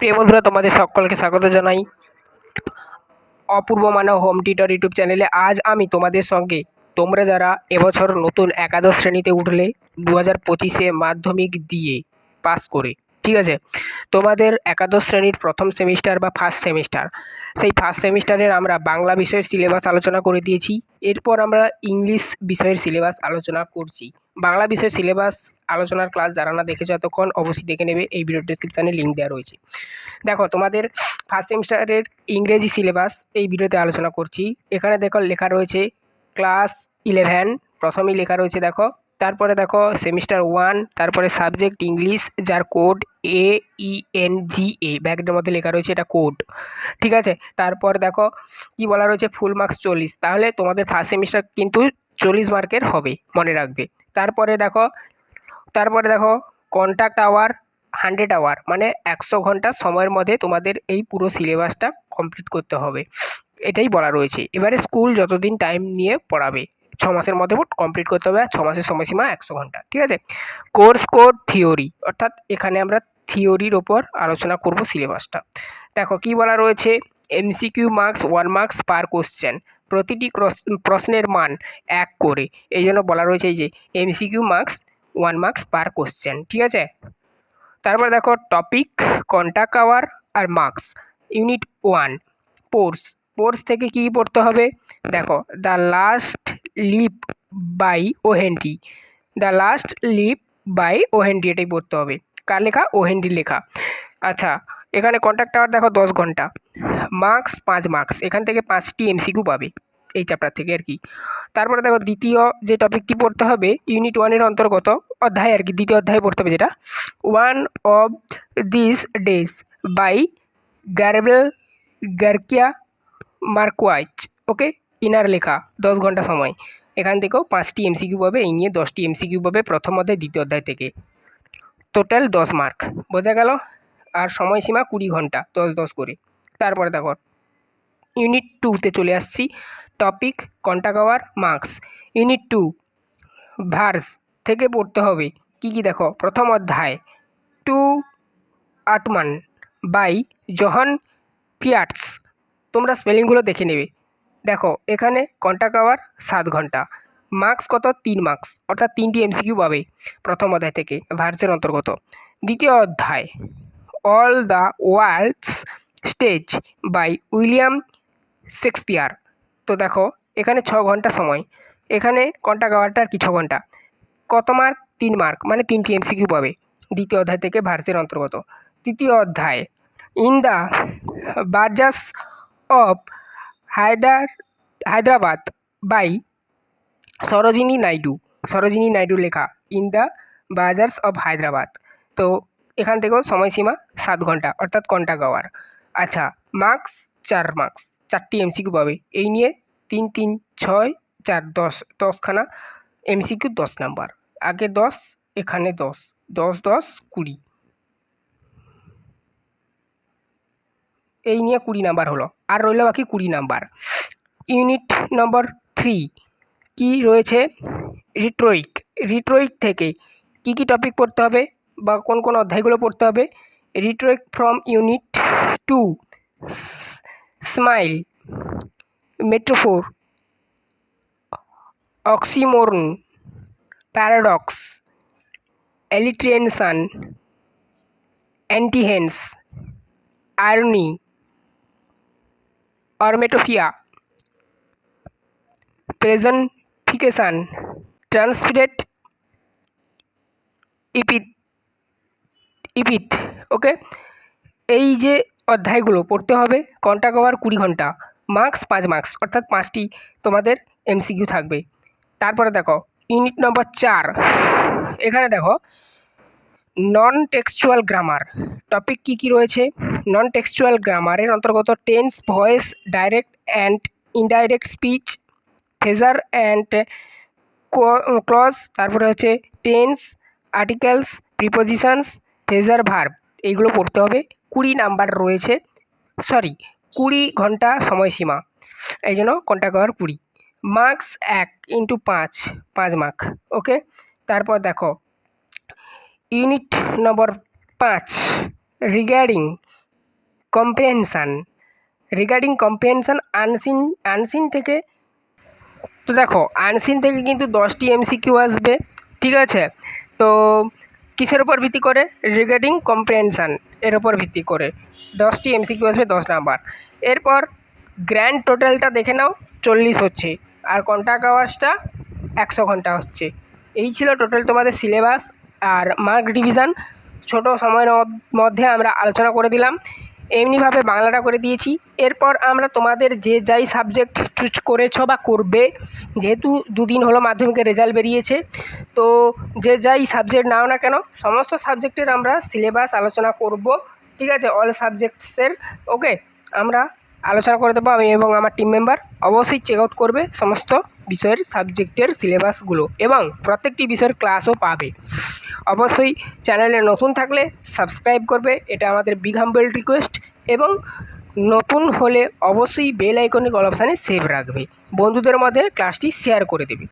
প্রিয় বন্ধুরা, তোমাদের সকলকে স্বাগত জানাই Apurba Manab home tutor YouTube চ্যানেলে। আজ আমি তোমাদের সঙ্গে, তোমরা যারা এবছর নতুন একাদশ শ্রেণীতে উঠলে দু হাজার পঁচিশে মাধ্যমিক দিয়ে পাস করে, ঠিক আছে? তোমাদের একাদশ শ্রেণির প্রথম সেমিস্টার বা ফার্স্ট সেমিস্টার সেই ফার্স্ট সেমিস্টারের আমরা বাংলা বিষয়ের সিলেবাস আলোচনা করে দিয়েছি। এরপর আমরা ইংলিশ বিষয়ের সিলেবাস আলোচনা করছি। বাংলা বিষয়ের সিলেবাস আলোচনার ক্লাস যারা না দেখেছ এতক্ষণ অবশ্যই দেখে নেবে। এই ভিডিও ডিসক্রিপশানে লিঙ্ক দেওয়া রয়েছে। দেখো, তোমাদের ফার্স্ট সেমিস্টারের ইংরেজি সিলেবাস এই ভিডিওতে আলোচনা করছি। এখানে দেখো লেখা রয়েছে ক্লাস ইলেভেন প্রথমেই লেখা রয়েছে দেখো। তারপরে দেখো সেমিস্টার ওয়ান তারপরে সাবজেক্ট ইংলিশ যার code A E N G A ব্যাগের মধ্যে লেখা রয়েছে এটা কোড ঠিক আছে? তারপর দেখো কি বলা রয়েছে ফুল মার্কস চল্লিশ। তাহলে তোমাদের ফার্স্ট সেমিস্টার কিন্তু চল্লিশ মার্কের হবে, মনে রাখবে। তারপরে দেখো তারপরে দেখো কন্ট্যাক্ট আওয়ার হান্ড্রেড আওয়ার মানে একশো ঘণ্টা সময়ের মধ্যে তোমাদের এই পুরো সিলেবাসটা কমপ্লিট করতে হবে। এটাই বলা রয়েছে। এবারে স্কুল যতদিন টাইম নিয়ে পড়াবে, ছ মাসের মধ্যে কমপ্লিট করতে হবে আর ছ মাসের সময়সীমা একশো ঘণ্টা, ঠিক আছে? কোর্স কোড থিওরি অর্থাৎ এখানে আমরা থিওরির ওপর আলোচনা করব সিলেবাসটা দেখো, কি বলা রয়েছে? MCQ marks one marks per question প্রতিটি প্রশ্নের মান এক করে। এই জন্য বলা রয়েছে যে MCQ marks one marks per question ঠিক আছে? তারপর দেখো টপিক কন্ট্যাক্ট আওয়ার আর marks unit one prose prose থেকে কী পড়তে হবে? দেখো the last leaf by O Henry the last leaf by O Henry এটাই পড়তে হবে। কার লেখা? ওহেন্ডি লেখা। আচ্ছা এখানে কন্ট্যাক্ট আওয়ার দেখো, দশ ঘণ্টা। মার্কস পাঁচ মার্কস এখান থেকে পাঁচটি এমসিকিউ পাবে। এই চ্যাপ্টার থেকে আর কি। তারপরে দেখো দ্বিতীয় যে টপিকটি পড়তে হবে ইউনিট ওয়ানের অন্তর্গত অধ্যায় আর কি, দ্বিতীয় অধ্যায় পড়তে হবে যেটা। One of these days by Gabriel Garcia Marquez okay inner লেখা, দশ ঘণ্টা সময়। এখান থেকেও পাঁচটি এমসিকিউ পাবে, এই নিয়ে দশটি এমসিকিউ পাবে, প্রথম অধ্যায়, দ্বিতীয় অধ্যায় থেকে। টোটাল দশ মার্ক বোঝা গেল? আর সময়সীমা কুড়ি ঘণ্টা, দশ দশ করে। তারপরে দেখো ইউনিট টুতে চলে আসছি। Topic our marks unit two verse থেকে পড়তে হবে। কি কি দেখো? প্রথম অধ্যায় টু আটমান বাই জহন পিয়ার্টস তোমরা স্পেলিংগুলো দেখে নেবে। দেখো, এখানে কন্টাক্ট আওয়ার সাত ঘণ্টা। মার্কস কত? তিন মার্কস অর্থাৎ তিনটি এমসিকিউ পাবে প্রথম অধ্যায় থেকে ভার্সের অন্তর্গত। দ্বিতীয় অধ্যায় all the world's stage by William Shakespeare তো দেখো, এখানে ছ ঘণ্টা সময়। এখানে কন্টাক্ট আওয়ারটা আর কি ছ ঘণ্টা। কত মার্ক তিন মার্ক মানে তিনটি এমসিকিউ পাবে। দ্বিতীয় অধ্যায় থেকে ভার্সের অন্তর্গত। তৃতীয় অধ্যায় in the bazaars of Hyder Hyderabad by Sarojini Naidu Sarojini Naidu লেখা in the bazaars of Hyderabad তো এখান থেকেও সময়সীমা সাত ঘণ্টা, অর্থাৎ কন্টাক্ট আওয়ার আচ্ছা মার্কস চার মার্কস চারটি এমসিকিউ পাবে। এই নিয়ে তিন তিন, ছয়, চার, দশ, দশখানা এমসিকিউ দশ নাম্বার। আগে দশ, এখানে দশ। দশ দশ, কুড়ি। এই নিয়ে কুড়ি নাম্বার হলো। আর রইল বাকি কুড়ি নাম্বার। Unit number three. কি রয়েছে? রিট্রোইক। রিট্রোইক থেকে কি কি টপিক পড়তে হবে বা কোন কোন অধ্যায়গুলো পড়তে হবে? Rhetoric from unit two. Simile metaphor oxymoron, paradox, alliteration, antithesis, irony, onomatopoeia, personification transferred epithet epithet okay? এই যে অধ্যায়গুলো পড়তে হবে কন্টাক্ট আওয়ার কুড়ি ঘণ্টা মার্কস পাঁচ মার্কস অর্থাৎ পাঁচটি তোমাদের এমসিকিউ থাকবে। তারপরে দেখো ইউনিট নম্বর চার, এখানে দেখো নন টেক্সচুয়াল গ্রামার টপিক কী কী রয়েছে? নন টেক্সচুয়াল গ্রামারের অন্তর্গত tense voice direct and indirect speech phasor and clause তারপরে হচ্ছে tense articles prepositions phasor verb এইগুলো পড়তে হবে। কুড়ি নাম্বার রয়েছে। সরি কুড়ি ঘণ্টা সময়সীমা। এই জন্য কন্ট্যাক্ট আওয়ার কুড়ি। মার্কস এক ইন্টু পাঁচ পাঁচ মার্ক ওকে তারপর দেখো ইউনিট নম্বর পাঁচ regarding comprehension regarding comprehension unseen unseen থেকে, তো দেখো আনসিন থেকে কিন্তু দশটি এমসিকিউ আসবে, ঠিক আছে? তো কিসের উপর ভিত্তি করে? রিগার্ডিং কম্প্রিহেনশান এর উপর ভিত্তি করে। দশটি এমসিকিউ আসবে, দশ নাম্বার। এরপর গ্র্যান্ড টোটালটা দেখে নাও, চল্লিশ হচ্ছে। আর কন্টাক্ট আওয়ার্সটা একশো ঘণ্টা হচ্ছে। এই ছিল টোটাল তোমাদের সিলেবাস আর মার্ক ডিভিশন ছোট সময়ের মধ্যে আমরা আলোচনা করে দিলাম। এমনিভাবে বাংলাটা করে দিয়েছি। এরপর আমরা তোমাদের যে যাই সাবজেক্ট চুজ করেছ বা করবে, যেহেতু দুদিন হলো মাধ্যমিকের রেজাল্ট বেরিয়েছে, তো যে যাই সাবজেক্ট নাও না কেন, সমস্ত সাবজেক্টের আমরা সিলেবাস আলোচনা করব, ঠিক আছে? অল সাবজেক্টসের ওকে আমরা আলোচনা করে দেবো আমি এবং আমার টিম মেম্বার অবশ্যই চেক আউট করবে সমস্ত বিষয়ের সাবজেক্টের সিলেবাসগুলো এবং প্রত্যেকটি বিষয়ের ক্লাসও পাবে। অবশ্যই চ্যানেলে নতুন থাকলে সাবস্ক্রাইব করবে, এটা আমাদের বিগ হাম্বেল রিকোয়েস্ট এবং নতুন হলে অবশ্যই বেল আইকনিক অল অপশানে সেভ রাখবে। বন্ধুদের মধ্যে ক্লাসটি শেয়ার করে দেবে।